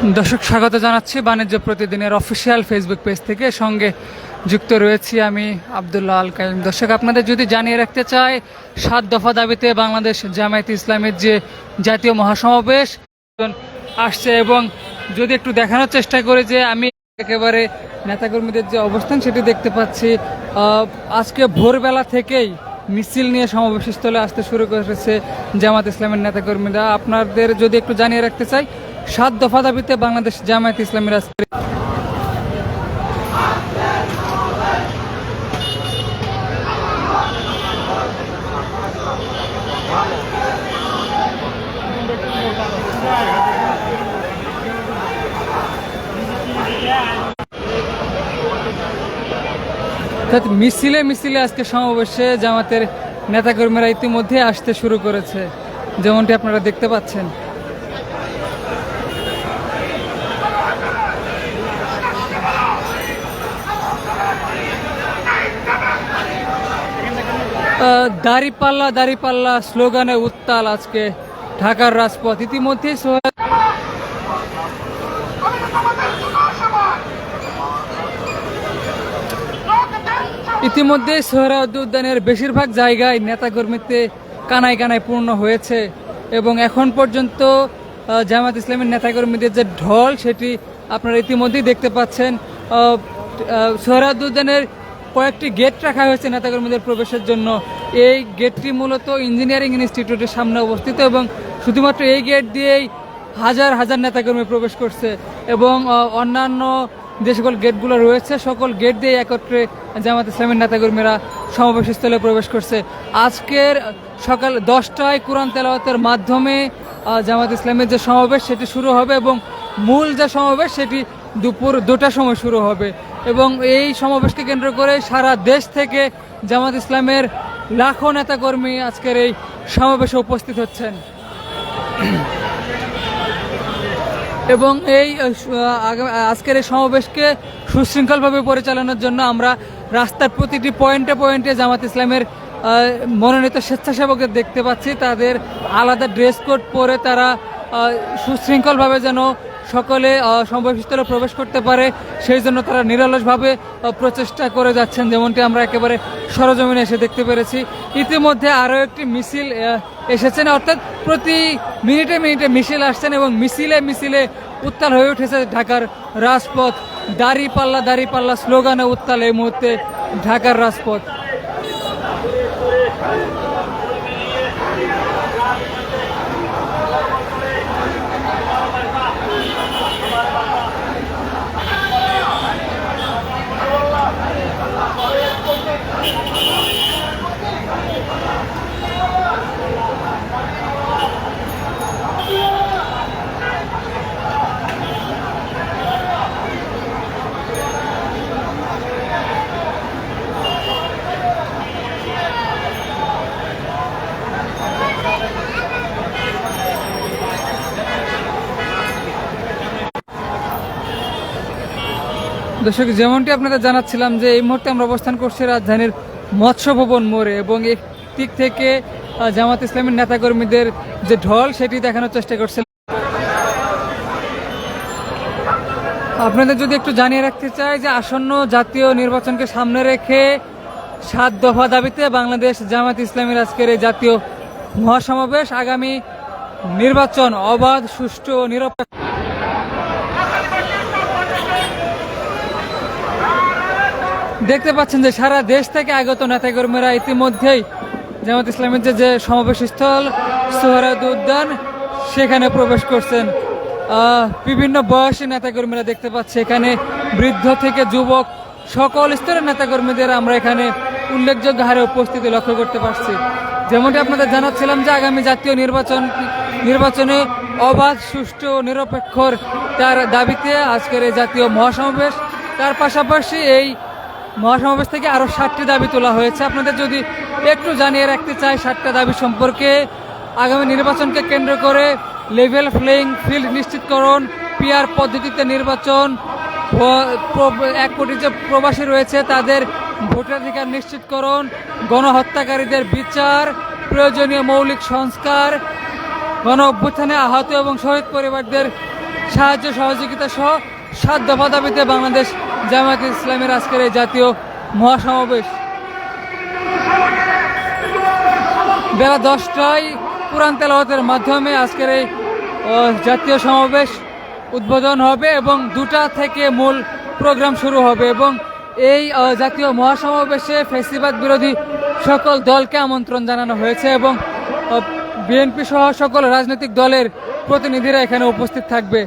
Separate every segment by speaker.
Speaker 1: দর্শক, স্বাগত জানাচ্ছি বাণিজ্য প্রতিদিনের অফিসিয়াল ফেসবুক পেজ থেকে। সঙ্গে যুক্ত রয়েছি আমি আবদুল্লাহ আল কাইম। দর্শক, আপনাদের যদি জানিয়ে রাখতে চাই, সাত দফা দাবিতে বাংলাদেশ জামায়াত ইসলামের যে জাতীয় মহাসমাবেশ আসছে এবং যদি একটু দেখানোর চেষ্টা করি যে আমি একেবারে নেতাকর্মীদের যে অবস্থান সেটি দেখতে পাচ্ছি আজকে ভোরবেলা থেকেই মিছিল নিয়ে সমাবেশস্থলে আসতে শুরু করেছে জামাত ইসলামের নেতাকর্মীরা। আপনাদের যদি একটু জানিয়ে রাখতে চাই সাত দফা দাবিতে বাংলাদেশ জামায়াত ইসলামের আজকে অর্থাৎ মিছিলে মিছিলে আজকে সমাবেশে জামাতের নেতাকর্মীরা ইতিমধ্যে আসতে শুরু করেছে, যেমনটি আপনারা দেখতে পাচ্ছেন। দাড়িপাল্লা দাড়িপাল্লা স্লোগানে উত্তাল আজকে ঢাকার রাজপথ। ইতিমধ্যেই ইতিমধ্যে সোহরাওয়ার্দী উদ্যানের বেশিরভাগ জায়গায় নেতাকর্মীতে কানায় কানায় পূর্ণ হয়েছে এবং এখন পর্যন্ত জামাত ইসলামের নেতাকর্মীদের যে ঢল, সেটি আপনারা ইতিমধ্যেই দেখতে পাচ্ছেন। সোহরাওয়ার্দী উদ্যানের কয়েকটি গেট রাখা হয়েছে নেতাকর্মীদের প্রবেশের জন্য। এই গেটটি মূলত ইঞ্জিনিয়ারিং ইনস্টিটিউটের সামনে অবস্থিত এবং শুধুমাত্র এই গেট দিয়েই হাজার হাজার নেতাকর্মী প্রবেশ করছে এবং অন্যান্য যে সকল গেটগুলো রয়েছে, সকল গেট দিয়ে একত্রে জামাত ইসলামের নেতাকর্মীরা সমাবেশ স্থলে প্রবেশ করছে। আজকের সকাল দশটায় কোরআন তেলাওয়াতের মাধ্যমে জামাত ইসলামের যে সমাবেশ, সেটি শুরু হবে এবং মূল যে সমাবেশ, সেটি দুপুর দুটার সময় শুরু হবে এবং এই সমাবেশকে কেন্দ্র করে সারা দেশ থেকে জামাত ইসলামের লাখো নেতাকর্মী আজকের এই সমাবেশে উপস্থিত হচ্ছেন। এবং এই আজকের এই সমাবেশকে সুশৃঙ্খলভাবে পরিচালনার জন্য আমরা রাস্তার প্রতিটি পয়েন্টে পয়েন্টে জামাত ইসলামের মনোনীত স্বেচ্ছাসেবকদের দেখতে পাচ্ছি। তাদের আলাদা ড্রেস কোড পরে তারা সুশৃঙ্খলভাবে যেন সকলে সমাবেশস্থলে প্রবেশ করতে পারে, সেই জন্য তারা নিরলসভাবে প্রচেষ্টা করে যাচ্ছেন, যেমনটি আমরা একেবারে সরজমিনে এসে দেখতে পেরেছি। ইতিমধ্যে আরও একটি মিছিল এসেছেন অর্থাৎ প্রতি মিনিটে মিনিটে মিছিল আসছেন এবং মিছিলে মিছিলে উত্তাল হয়ে উঠেছে ঢাকার রাজপথ। দাড়ি পাল্লা দাড়ি পাল্লা স্লোগানে উত্তাল এই মুহূর্তে ঢাকার রাজপথ। দর্শক, যেমনটি আপনাদের জানাচ্ছিলাম যে এই মুহূর্তে আমরা অবস্থান করছি রাজধানীর মৎস্য ভবন মোড়ে এবং এক দিক থেকে জামাত ইসলামের নেতাকর্মীদের যে ঢল, সেটি দেখানোর চেষ্টা করছে আপনাদের যদি একটু জানিয়ে রাখতে চাই যে আসন্ন জাতীয় নির্বাচনকে সামনে রেখে সাত দফা দাবিতে বাংলাদেশ জামাত ইসলামের আজকের এই জাতীয় মহাসমাবেশ আগামী নির্বাচন অবাধ, সুষ্ঠু ও নিরপেক্ষ দেখতে পাচ্ছেন যে সারা দেশ থেকে আগত নেতাকর্মীরা ইতিমধ্যেই জামাত ইসলামের যে যে সমাবেশ স্থল সোহরাদ উদ্যান, সেখানে প্রবেশ করছেন। বিভিন্ন বয়সী নেতাকর্মীরা দেখতে পাচ্ছি এখানে বৃদ্ধ থেকে যুবক, সকল স্তরের নেতাকর্মীদের আমরা এখানে উল্লেখযোগ্য হারে উপস্থিতি লক্ষ্য করতে পারছি। যেমনটি আপনাদের জানাচ্ছিলাম যে আগামী জাতীয় নির্বাচন নির্বাচনে অবাধ, সুষ্ঠু ও নিরপেক্ষর তার দাবিতে আজকের এই জাতীয় মহাসমাবেশ। তার পাশাপাশি এই মহাসমাবেশ থেকে আরও ষাটটি দাবি তোলা হয়েছে। আপনাদের যদি একটু জানিয়ে রাখতে চাই ষাটটা দাবি সম্পর্কে, আগামী নির্বাচনকে কেন্দ্র করে লেভেল প্লেইং ফিল্ড নিশ্চিতকরণ পিআর পদ্ধতিতে নির্বাচন এক কোটি যে প্রবাসী রয়েছে, তাদের ভোটাধিকার নিশ্চিতকরণ, গণহত্যাকারীদের বিচার, প্রয়োজনীয় মৌলিক সংস্কার গণ অভ্যুত্থানে আহত এবং শহীদ পরিবারদের সাহায্য সহযোগিতা সহ সাত দফা দাবিতে বাংলাদেশ জামায়াত ইসলামের আজকের এই জাতীয় মহাসমাবেশ। বেলা দশটায় কোরআন তেলাওয়াতের মাধ্যমে আজকের এই জাতীয় সমাবেশ উদ্বোধন হবে এবং দুটা থেকে মূল প্রোগ্রাম শুরু হবে এবং এই জাতীয় মহাসমাবেশে ফেসিবাদ বিরোধী সকল দলকে আমন্ত্রণ জানানো হয়েছে এবং বিএনপি সহ সকল রাজনৈতিক দলের প্রতিনিধিরা এখানে উপস্থিত থাকবে।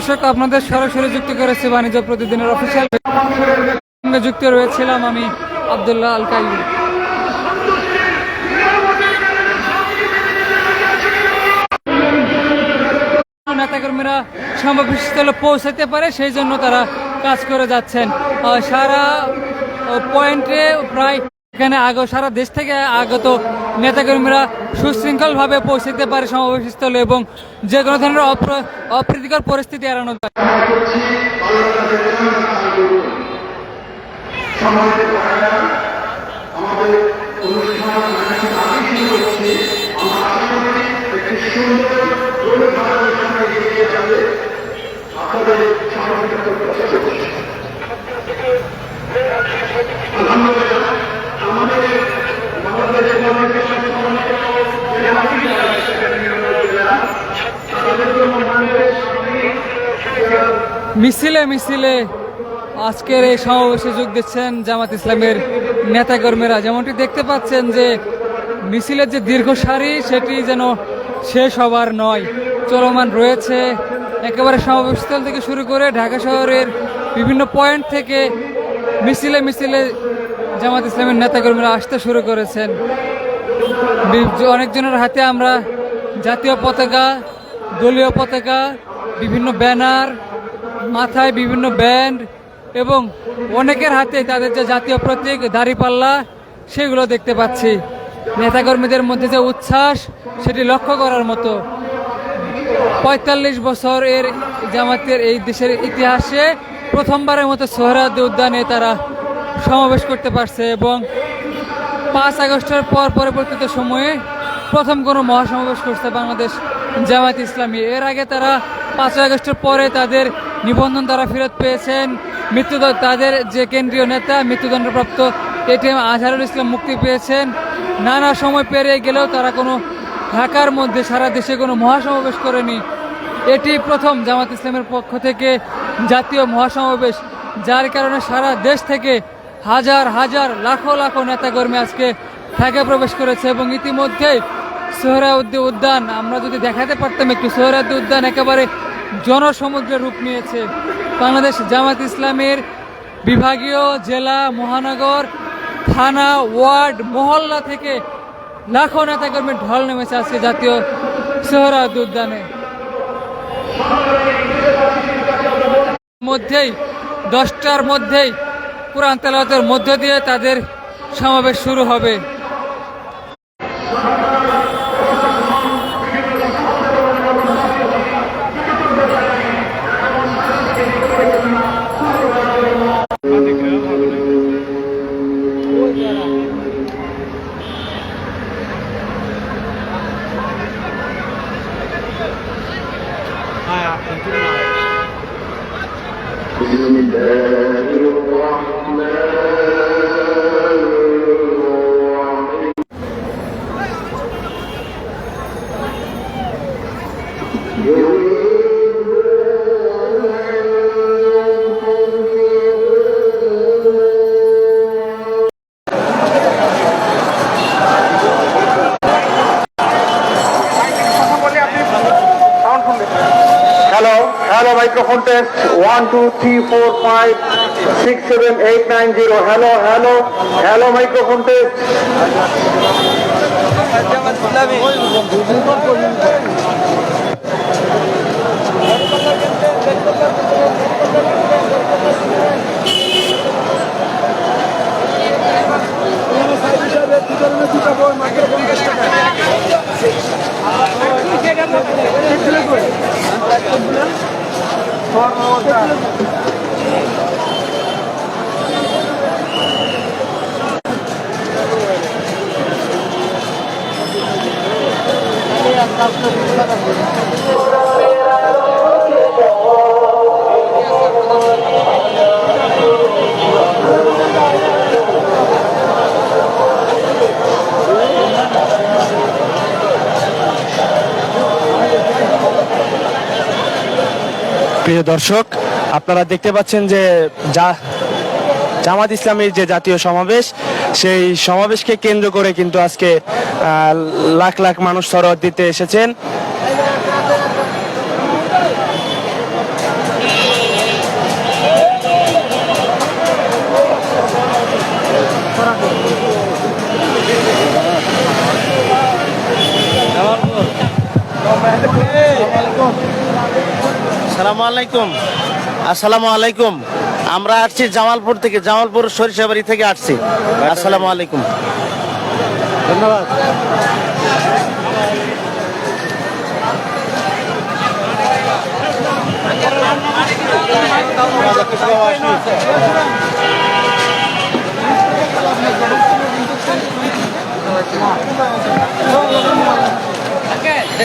Speaker 1: দর্শক, আপনাদের সরাসরি যুক্ত করেছে বাণিজ্য প্রতিদিনের অফিসিয়াল সঙ্গে যুক্ত রয়েছিলাম আমি আবদুল্লাহ আল কাইম নেতাকর্মীরা সমাবেশস্থলে পৌঁছাতে পারে, সেই জন্য তারা কাজ করে যাচ্ছেন। সারা পয়েন্টে প্রায় এখানে আগে সারা দেশ থেকে আগত নেতাকর্মীরা সুশৃঙ্খলভাবে পৌঁছতে পারে সমাবেশস্থলে এবং যে কোনো ধরনের অপ্র- অপ্রীতিকর পরিস্থিতি এড়ানো যায় মিছিলে মিছিলে আজকের এই সমাবেশে যোগ দিচ্ছেন জামাত ইসলামের নেতাকর্মীরা। যেমনটি দেখতে পাচ্ছেন যে মিছিলের যে দীর্ঘ সারি, সেটি যেন শেষ হবার নয়। চলমান রয়েছে একেবারে সমাবেশস্থল থেকে শুরু করে ঢাকা শহরের বিভিন্ন পয়েন্ট থেকে মিছিলে মিছিলে জামাত ইসলামের নেতাকর্মীরা আসতে শুরু করেছেন। অনেকজনের হাতে আমরা জাতীয় পতাকা, দলীয় পতাকা, বিভিন্ন ব্যানার, মাথায় বিভিন্ন ব্যান্ড এবং অনেকের হাতে তাদের যে জাতীয় প্রতীক দাড়িপাল্লা সেগুলো দেখতে পাচ্ছি। নেতাকর্মীদের মধ্যে যে উচ্ছ্বাস, সেটি লক্ষ্য করার মতো। পঁয়তাল্লিশ বছর এর জামাতের এই দেশের ইতিহাসে প্রথমবারের মতো সোহরাওয়ার্দী উদ্যানে তারা সমাবেশ করতে পারছে এবং পাঁচ আগস্টের পর পরবর্তীতে সময়ে প্রথম কোনো মহাসমাবেশ করছে বাংলাদেশ জামায়াত ইসলামী। এর আগে তারা পাঁচই আগস্টের পরে তাদের নিবন্ধন তারা ফেরত পেয়েছেন। মৃত্যুদণ্ড তাদের যে কেন্দ্রীয় নেতা, মৃত্যুদণ্ডপ্রাপ্ত এটিএম আজহারুল ইসলাম মুক্তি পেয়েছেন। নানা সময় পেরিয়ে গেলেও তারা কোনো ঢাকার মধ্যে সারা দেশে কোনো মহাসমাবেশ করেনি। এটি প্রথম জামাত ইসলামের পক্ষ থেকে জাতীয় মহাসমাবেশ, যার কারণে সারা দেশ থেকে হাজার হাজার, লাখো লাখো নেতাকর্মী আজকে ঢাকায় প্রবেশ করেছে এবং ইতিমধ্যেই সোহরাউদ্দি উদ্যান, আমরা যদি দেখাতে পারতাম একটু সোহরাউদ্দি উদ্যান একেবারে জনসমুদ্রের রূপ নিয়েছে। বাংলাদেশ জামাত ইসলামের বিভাগীয় জেলা, মহানগর, থানা, ওয়ার্ড, মহল্লা থেকে লাখো নেতাকর্মীর ঢল নেমেছে আজকে জাতীয় সোহরাউদ্দি উদ্যানে। মধ্যেই, দশটার মধ্যেই কোরআন তেলাওয়াতের মধ্য দিয়ে তাদের সমাবেশ শুরু হবে।
Speaker 2: One two three four five six seven eight nine zero hello hello hello microphone test
Speaker 3: প্রিয় দর্শক, আপনারা দেখতে পাচ্ছেন যে যা জামাত ইসলামের যে জাতীয় সমাবেশ, সেই সমাবেশকে কেন্দ্র করে কিন্তু আজকে লাখ লাখ মানুষ সরোয়ার দিতে এসেছেন।
Speaker 4: আলাইকুম। আসসালামু আলাইকুম। আমরা আসছি জামালপুর থেকে জামালপুর সরিষাবাড়ি থেকে আসছি। আসসালামু আলাইকুম।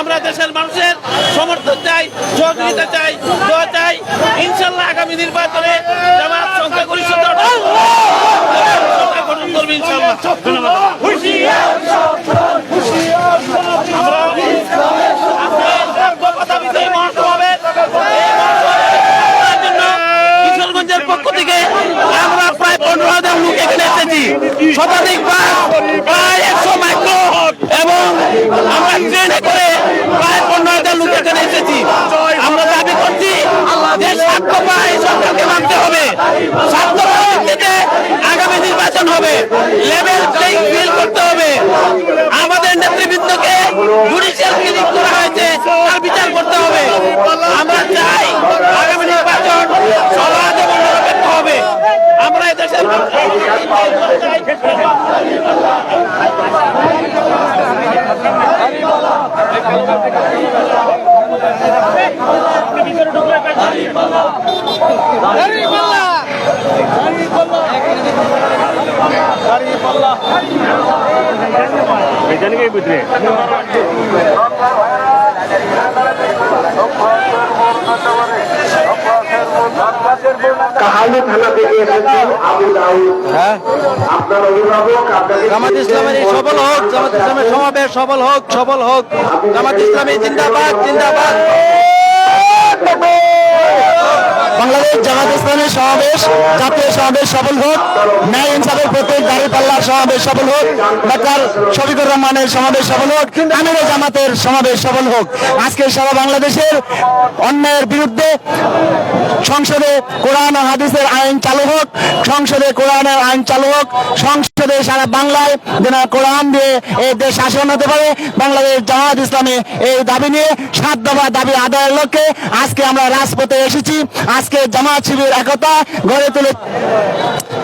Speaker 5: আমরা দেশের মানুষের সমর্থন চাই, সহযোগিতা চাই, দোয়া চাই। ইনশাল্লাহ আগামী নির্বাচনে জামাত সংখ্যা গরিষ্ঠতা গঠন করবে ইনশাল্লাহ আমরা আজকে কথা বিজয়ী মহাসমাবেশ এই মহাসমাবেশের জন্য কিশোরগঞ্জের পক্ষ থেকে আমরা প্রায় পনেরো হাজার লোক এখানে এসেছি শতাধিক প্রায় একশো মাইক্রো এবং আমরা ট্রেনে করে প্রায় পনেরো হাজার লোক এখানে এসেছি। আমরা দাবি করছি যে সাক্ষ্য পায় সরকারকে মানতে হবে। ভিত্তিতে আগামী নির্বাচন হবে। লেভেল প্লেইং ফিল্ড করতে হবে। আমাদের নেতৃবৃন্দকে জুডিশিয়াল ক্লিনিক করা হয়েছে, তার বিচার করতে হবে। আমরা চাই আগামী নির্বাচন সমাজ আমরা এদেশের বুঝলে
Speaker 6: কাহালু থানা থেকে এসেছেন আবু দাউদ। আপনার অভিভাবক
Speaker 4: জামাত ইসলামের সফল হোক জামাত ইসলামের সমাবেশ সফল হোক সফল হোক। জামাত ইসলামী জিন্দাবাদ জিন্দাবাদ।
Speaker 3: বাংলাদেশ জামাত ইসলামের সমাবেশ, জাতীয় সমাবেশ সফল হোক। ন্যায় ইনসাফের প্রত্যেক দাঁড়িয়ে পাল্লার সমাবেশ সফল হোক। ডাক্তার শফিকুর রহমানের সমাবেশ সফল হোক। আমির জামাতের সমাবেশ সফল হোক। আজকে সারা বাংলাদেশের অন্যায়ের বিরুদ্ধে সংসদে কোরআন হাদিসের আইন চালু হোক। সংসদে কোরআনের আইন চালু হোক। সংসদে সারা বাংলায় যেন কোরআন দিয়ে এই দেশ শাসন হতে পারে, বাংলাদেশ জামাত ইসলামী এই দাবি নিয়ে সাত দফা দাবি আদায়ের লক্ষ্যে আজকে আমরা রাজপথে এসেছি। আজকে জামাত শিবির একতা গড়ে তুলে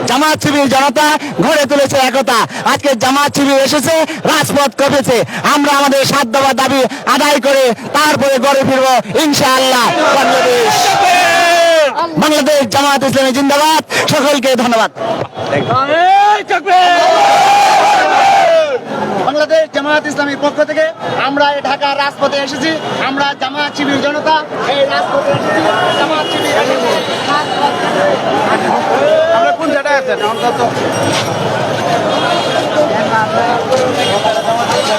Speaker 3: জামাত শিবির জনতা গড়ে তুলেছে একতা। আজকে জামাত শিবির এসেছে, রাজপথ কপেছে। আমরা আমাদের সাত দফা দাবি আদায় করে তারপরে গড়ে ফিরবো ইনশাআল্লাহ। বাংলাদেশ। বাংলাদেশ জামাত ইসলামী জিন্দাবাদ। সকলকে ধন্যবাদ।
Speaker 7: বাংলাদেশ জামায়াত ইসলামীর পক্ষ থেকে আমরা এই ঢাকার রাজপথে এসেছি। আমরা জামায়াত শিবির জনতা এই রাজপথে এসেছি। জামায়াত শিবির
Speaker 4: আমরা কোন জায়গায় আছেন?